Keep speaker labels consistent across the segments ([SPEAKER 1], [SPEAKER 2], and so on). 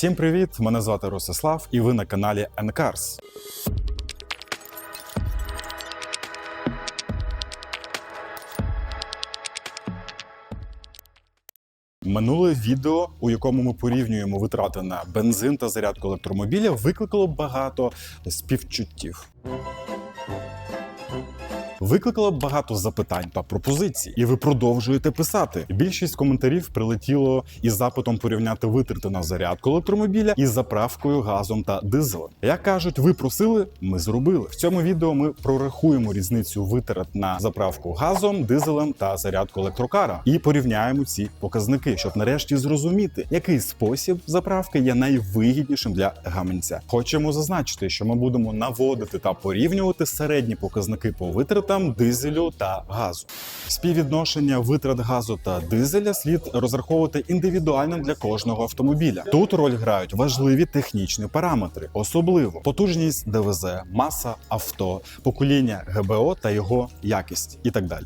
[SPEAKER 1] Всім привіт! Мене звати Ростислав, і ви на каналі Ncars. Минуле відео, у якому ми порівнюємо витрати на бензин та зарядку електромобіля, викликало багато співчуттів. Викликало багато запитань та пропозицій, і ви продовжуєте писати. Більшість коментарів прилетіло із запитом порівняти витрати на зарядку електромобіля із заправкою газом та дизелем. Як кажуть, ви просили, ми зробили. В цьому відео ми прорахуємо різницю витрат на заправку газом, дизелем та зарядку електрокара і порівняємо ці показники, щоб нарешті зрозуміти, який спосіб заправки є найвигіднішим для гаманця. Хочемо зазначити, що ми будемо наводити та порівнювати середні показники по витратам дизелю та газу. Співвідношення витрат газу та дизеля слід розраховувати індивідуально для кожного автомобіля. Тут роль грають важливі технічні параметри, особливо потужність ДВЗ, маса авто, покоління ГБО та його якість і так далі.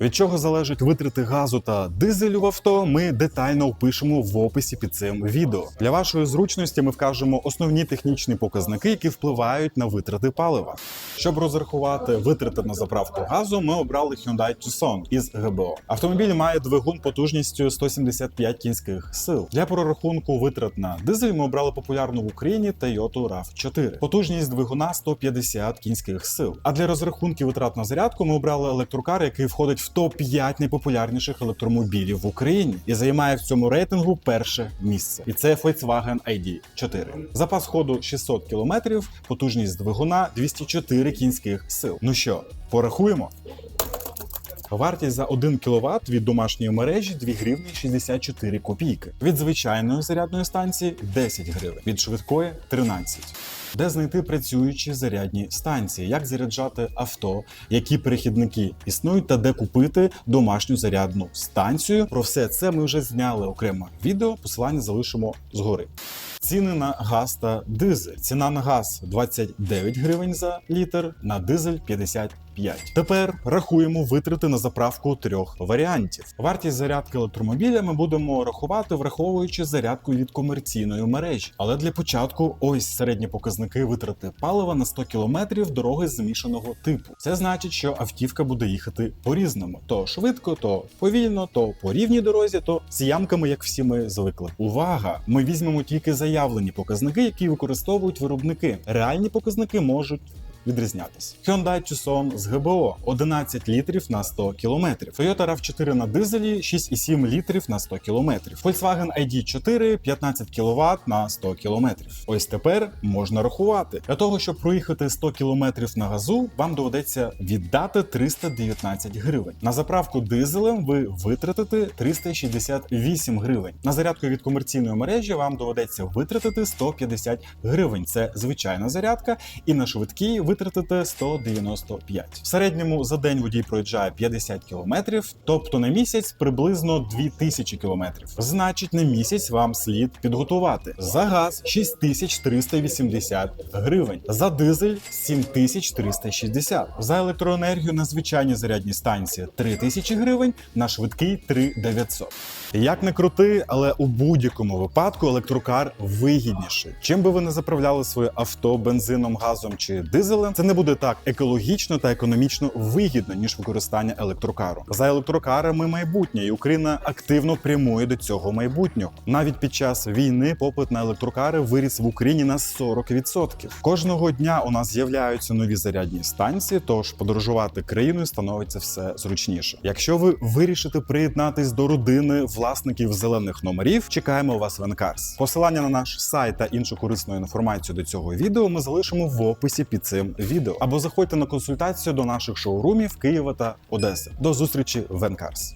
[SPEAKER 1] Від чого залежать витрати газу та дизелю в авто, ми детально опишемо в описі під цим відео. Для вашої зручності ми вкажемо основні технічні показники, які впливають на витрати палива. Щоб розрахувати витрати на заправку газу, ми обрали Hyundai Tucson із ГБО. Автомобіль має двигун потужністю 175 кінських сил. Для прорахунку витрат на дизель ми обрали популярну в Україні Toyota RAV4. Потужність двигуна 150 кінських сил. А для розрахунків витрат на зарядку ми обрали електрокар, який входить в топ-5 найпопулярніших електромобілів в Україні і займає в цьому рейтингу перше місце. І це Volkswagen ID4. Запас ходу 600 км, потужність двигуна 204 кінських сил. Ну що, порахуємо? Вартість за 1 кВт від домашньої мережі 2 гривні 64 копійки. Від звичайної зарядної станції 10 гривень, від швидкої 13. Де знайти працюючі зарядні станції, як заряджати авто, які перехідники існують, та де купити домашню зарядну станцію. Про все це ми вже зняли окремо відео. Посилання залишимо згори. Ціни на газ та дизель. Ціна на газ 29 гривень за літр, на дизель 55. Тепер рахуємо витрати на заправку трьох варіантів. Вартість зарядки електромобіля ми будемо рахувати, враховуючи зарядку від комерційної мережі. Але для початку ось середні показники витрати палива на 100 км дороги змішаного типу. Це значить, що автівка буде їхати по-різному: то швидко, то повільно, то по рівній дорозі, то з ямками, як всі ми звикли. Увага! Ми візьмемо тільки заявлені показники, які використовують виробники. Реальні показники можуть. Відрізнятися. Hyundai Tucson з ГБО 11 літрів на 100 км. Toyota RAV4 на дизелі 6,7 літрів на 100 км. Volkswagen ID4 15 кВт на 100 км. Ось тепер можна рахувати. Для того, щоб проїхати 100 км на газу, вам доведеться віддати 319 гривень. На заправку дизелем ви витратите 368 гривень. На зарядку від комерційної мережі вам доведеться витратити 150 гривень. Це звичайна зарядка, і на швидкій витратите 195. В середньому за день водій проїжджає 50 кілометрів, тобто на місяць приблизно 2000 кілометрів. Значить, на місяць вам слід підготувати за газ 6380 гривень, за дизель 7360, за електроенергію на звичайні зарядні станції 3000 гривень, на швидкий 3900. Як не крути, але у будь-якому випадку електрокар вигідніший. Чим би ви не заправляли своє авто бензином, газом чи дизелем, це не буде так екологічно та економічно вигідно, ніж використання електрокару. За електрокарами майбутнє, і Україна активно прямує до цього майбутнього. Навіть під час війни попит на електрокари виріс в Україні на 40%. Кожного дня у нас з'являються нові зарядні станції, тож подорожувати країною становиться все зручніше. Якщо ви вирішите приєднатись до родини власників зелених номерів, чекаємо вас в Енкарс. Посилання на наш сайт та іншу корисну інформацію до цього відео ми залишимо в описі під цим відео. Або заходьте на консультацію до наших шоурумів Києва та Одеси. До зустрічі в Енкарс.